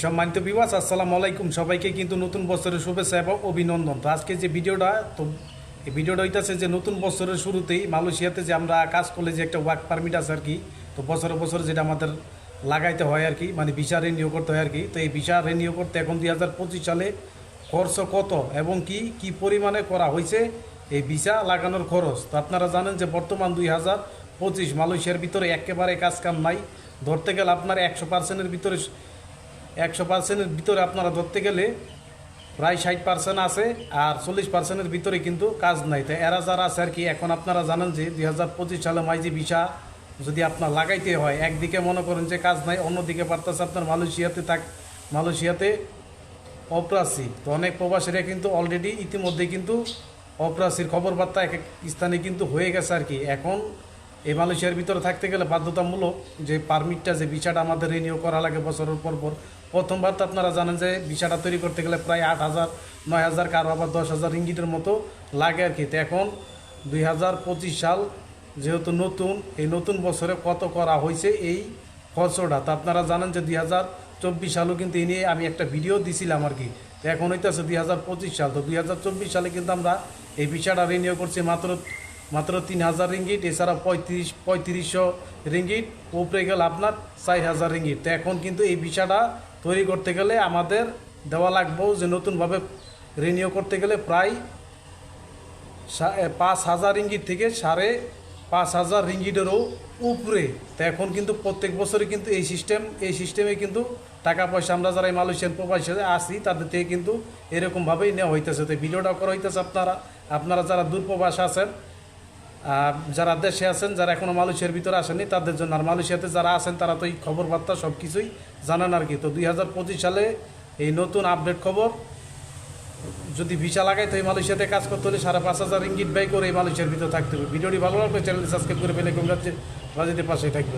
সম্মানিত বিবাস আসসালামু আলাইকুম। সবাইকে কিন্তু নতুন বছরের শুভেচ্ছা এবং অভিনন্দন। তো আজকে যে ভিডিওটা, তো এই ভিডিওটা হইতেছে যে নতুন বছরের শুরুতেই মালয়েশিয়াতে যে আমরা কাজ করলে যে একটা ওয়ার্ক পারমিট আছে আর কি তো বছরে বছরে যেটা আমাদের লাগাইতে হয় আর কি মানে ভিসা রিনিউ করতে হয় আর কি তো এই ভিসা রিনিউ করতে এখন দুই হাজার পঁচিশ সালে খরচ কত এবং কি কি পরিমাণে করা হয়েছে এই ভিসা লাগানোর খরচ? তো আপনারা জানেন যে বর্তমান দুই হাজার পঁচিশ মালয়েশিয়ার ভিতরে একেবারে কাজ কাম নাই। ধরতে গেলে আপনার একশো পার্সেন্টের ভিতরে একশো পার্সেন্টের ভিতরে আপনারা ধরতে গেলে প্রায় ষাট পার্সেন্ট আছে আর চল্লিশ পার্সেন্টের ভিতরে কিন্তু কাজ নাই। তাই এরা যারা আছে আর কি, এখন আপনারা জানেন যে দুই হাজার পঁচিশ সালে মাইজি ভিসা যদি আপনার লাগাইতে হয়, একদিকে মনে করেন যে কাজ নাই, অন্যদিকে পারতেছে আপনার মালয়েশিয়াতে থাক মালয়েশিয়াতে অপ্রাসী তো অনেক প্রবাসীরা কিন্তু অলরেডি ইতিমধ্যে কিন্তু অপ্রাসীর খবর বার্তা এক এক স্থানে কিন্তু হয়ে গেছে আর কি। এখন এই মালয়েশিয়ার ভিতরে থাকতে গেলে বাধ্যতামূলক যে পারমিটটা যে ভিসাটা আমাদের রিনিউ করা লাগে বছরের পর পর, প্রথমবার তো আপনারা জানেন যে ভিসাটা তৈরি করতে গেলে প্রায় আট হাজার, নয় হাজার, কারও আবার দশ হাজার রিঙ্গিটের মতো লাগে আর কি। তো এখন দুই হাজার পঁচিশ সাল যেহেতু নতুন, এই নতুন বছরে কত করা হয়েছে এই খরচটা তো আপনারা জানেন যে দুই হাজার চব্বিশ সালও কিন্তু এই নিয়ে আমি একটা ভিডিও দিছিলাম আর কি। তো এখন হইতেছে দুই হাজার পঁচিশ সাল। তো দুই হাজার চব্বিশ সালে কিন্তু আমরা এই ভিসাটা রিনিউ করছি মাত্র মাত্র তিন হাজার রিঙ্গিট এছাড়া পঁয়ত্রিশ, পঁয়ত্রিশশো রিঙ্গিট উপরে গেল আপনার চার হাজার রিঙ্গিট তো এখন কিন্তু এই ভিসাটা তৈরি করতে গেলে আমাদের দেওয়া লাগবেও যে নতুনভাবে রিনিউ করতে গেলে প্রায় পাঁচ হাজার রিঙ্গিট থেকে সাড়ে পাঁচ হাজার রিঙ্গিটেরও উপরে। তো এখন কিন্তু প্রত্যেক বছরে কিন্তু এই সিস্টেম এই সিস্টেমে কিন্তু টাকা পয়সা আমরা যারা এই মালয়েশিয়ান প্রবাসী আসি তাদের থেকে কিন্তু এরকমভাবেই নেওয়া হইতেছে। তো ভিডিওটা করা হইতেছে আপনারা আপনারা যারা দূরপ্রবাস আছেন যারা দেশে আছেন, যারা এখনও মালয়েশিয়ার ভিতরে আসেনি তাদের জন্য আর মালয়েশিয়াতে যারা আছেন, তারা তো এই খবর বার্তা সব কিছুই জানান আর কি। তো দুই হাজার পঁচিশ সালে এই নতুন আপডেট খবর, যদি ভিসা লাগাই তো এই মালয়েশিয়াতে কাজ করতে হলে সাড়ে পাঁচ হাজার ইঙ্গিত ব্যয় করে এই মালয়েশিয়ার ভিতরে থাকতে হবে। ভিডিওটি ভালো লাগবে চ্যানেলটি সাবস্ক্রাইব করে ফেলে রাজনীতির পাশে থাকবে